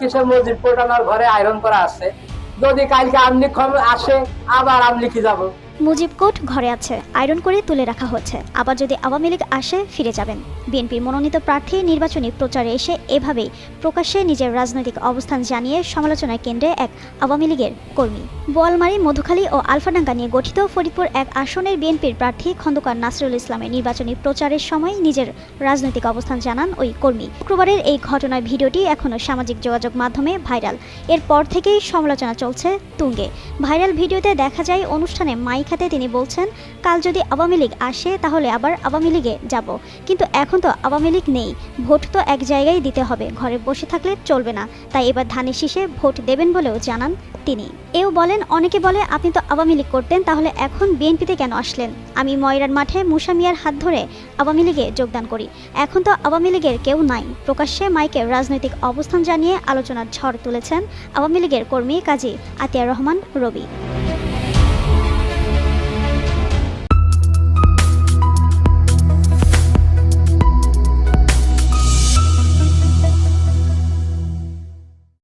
কিসে মসজিদ পটানোর ঘরে আয়রন করা আছে। যদি কালকে আমলি আসে আবার আমলিখি যাব। মুজিব কোট ঘরে আছে, আয়রন করে তুলে রাখা হচ্ছে আবার যদি আওয়ামী লীগ আসে, ফিরে যাবেন। বিএনপির মনোনীত প্রার্থী নির্বাচনী প্রচারে এসে এভাবেই প্রকাশ্যে নিজের রাজনৈতিক অবস্থান জানিয়ে সমালোচনার কেন্দ্রে এক আওয়ামী লীগের কর্মী। বোয়ালমারি, মধুখালী ও আলফাডাঙ্গা নিয়ে গঠিত ফরিদপুর এক আসনের বিএনপির প্রার্থী খন্দকার নাসরুল ইসলামের নির্বাচনী প্রচারের সময় নিজের রাজনৈতিক অবস্থান জানান ওই কর্মী। শুক্রবারের এই ঘটনার ভিডিওটি এখনও সামাজিক যোগাযোগ মাধ্যমে ভাইরাল। এরপর থেকেই সমালোচনা চলছে তুঙ্গে। ভাইরাল ভিডিওতে দেখা যায় অনুষ্ঠানে মাইক হাতে তিনি বলছেন, কাল যদি আওয়ামী লীগ আসে, তাহলে আবার আওয়ামী লীগে যাব। কিন্তু এখন তো আওয়ামী লীগ নেই। ভোট তো এক জায়গায় দিতে হবে। ঘরে বসে থাকলে চলবে না। তাই এবার ধানের শীষে ভোট দেবেন বলেও জানান তিনি। এও বলেন, অনেকে বলে, আপনি তো আওয়ামী লীগ করতেন, তাহলে এখন বিএনপিতে কেন আসলেন? আমি ময়রার মাঠে মুসা মিয়ার হাত ধরে আওয়ামী লীগে যোগদান করি। এখন তো আওয়ামী লীগের কেউ নাই। প্রকাশ্যে মাইকে রাজনৈতিক অবস্থান জানিয়ে আলোচনার ঝড় তুলেছেন আওয়ামী লীগের কর্মী কাজী আতিয়ার রহমান রবি।